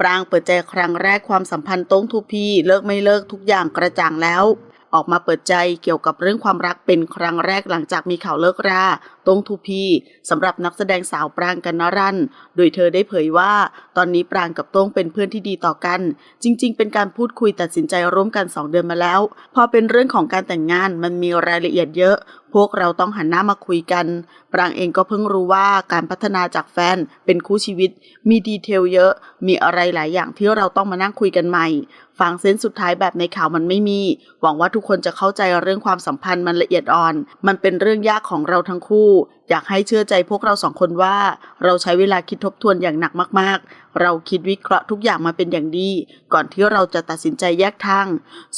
ปรางเปิดใจครั้งแรกความสัมพันธ์โต้งทูพีเลิกไม่เลิกทุกอย่างกระจ่างแล้ว ออกมาเปิดใจเกี่ยวกับเรื่องความรักเป็นครั้งแรกหลังจากมีข่าวเลิกราโต้งทูพีสำหรับนักแสดงสาวปรางกันนรันโดยเธอได้เผยว่า ตอนนี้ปรางกับโต้งเป็นเพื่อนที่ดีต่อกัน จริง ๆ เป็นการพูดคุยตัดสินใจร่วมกัน 2 เดือนมาแล้ว พอเป็นเรื่องของการแต่งงานมันมีรายละเอียดเยอะ พวกเราต้องหันหน้ามาคุยกัน ปรางเองก็เพิ่งรู้ว่าการพัฒนาจากแฟนเป็นคู่ชีวิต มีดีเทลเยอะ มีอะไรหลายอย่างที่เราต้องมานั่งคุยกันใหม่ฟังเส้นสุดท้ายแบบในข่าวมันไม่มี หวังว่าทุกคนจะเข้าใจเรื่องความสัมพันธ์มันละเอียดอ่อน มันเป็นเรื่องยากของเราทั้งคู่ อยากให้เชื่อใจพวกเราสองคนว่า เราใช้เวลาคิดทบทวนอย่างหนักมากๆ เราคิดวิเคราะห์ทุกอย่างมาเป็นอย่างดี ก่อนที่เราจะตัดสินใจแยกทาง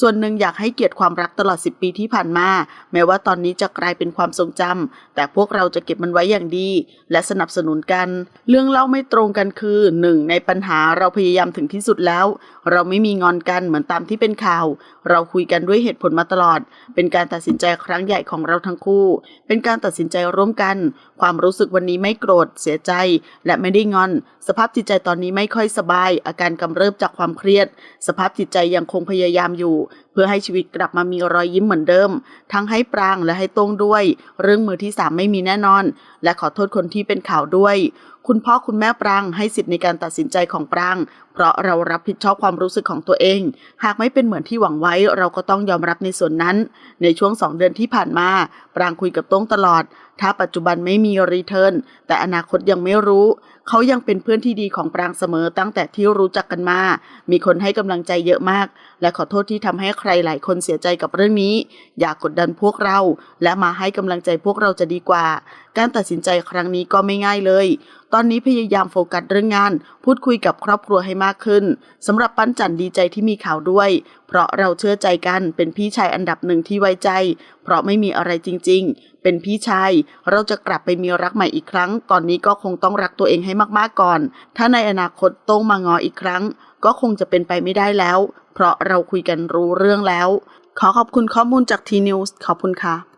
ส่วนหนึ่งอยากให้เกียรติความรักตลอด 10 ปีที่ผ่านมา แม้ว่าตอนนี้จะกลายเป็นความทรงจำแต่พวกเราจะเก็บมันไว้อย่างดี และสนับสนุนกัน เรื่องเล่าไม่ตรงกันคือหนึ่งในปัญหาเราพยายามถึงที่สุดแล้ว เราไม่มีงอนกันเหมือนตามที่เป็นข่าว เราคุยกันด้วยเหตุผลมาตลอด เป็นการตัดสินใจครั้งใหญ่ของเราทั้งคู่ เป็นการตัดสินใจร่วมกัน ความรู้สึกวันนี้ไม่โกรธเสียใจ และไม่ได้งอน สภาพจิตใจตอนนี้ไม่ค่อยสบาย อาการกำเริบจากความเครียด สภาพจิตใจยังคงพยายามอยู่ เพื่อให้ชีวิตกลับมามีรอยยิ้มเหมือนเดิม ทั้งให้ปรางและให้ต้งด้วย เรื่องมือที่สามไม่มีแน่นอน และขอโทษคนที่เป็นข่าวด้วย คุณพ่อคุณแม่ปรางให้สิทธิ์ในการตัดสินใจของปราง เพราะเรารับผิดชอบความรู้สึกของตัวเอง หากไม่เป็นเหมือนที่หวังไว้ เราก็ต้องยอมรับในส่วนนั้น ในช่วงสองเดือนที่ผ่านมา ปรางคุยกับโต้งตลอด ถ้าปัจจุบันไม่มีรีเทิร์นแต่อนาคตยังไม่รู้ เขายังเป็นเพื่อนที่ดีของปรางเสมอตั้งแต่ที่รู้จักกันมา มีคนให้กำลังใจเยอะมาก และขอโทษที่ทำให้ใครหลายคนเสียใจกับเรื่องนี้ อย่ากกดดันพวกเรา และมาให้กำลังใจพวกเราจะดีกว่า การตัดสินใจครั้งนี้ก็ไม่ง่ายเลยตอนนี้พยายามโฟกัสเรื่องงาน พูดคุยกับครอบครัวให้มากขึ้นสำหรับปั้นจันดีใจที่มีข่าวด้วย เพราะเราเชื่อใจกันเป็นพี่ชายอันดับหนึ่งที่ไว้ใจ เพราะไม่มีอะไรจริง ๆ เป็นพี่ชาย เราจะกลับไปมีรักใหม่อีกครั้ง ตอนนี้ก็คงต้องรักตัวเองให้มากๆก่อน ถ้าในอนาคตโต้งมางออีกครั้ง ก็คงจะเป็นไปไม่ได้แล้ว เพราะเราคุยกันรู้เรื่องแล้ว ขอขอบคุณข้อมูลจากทีนิวส์ขอบคุณค่ะ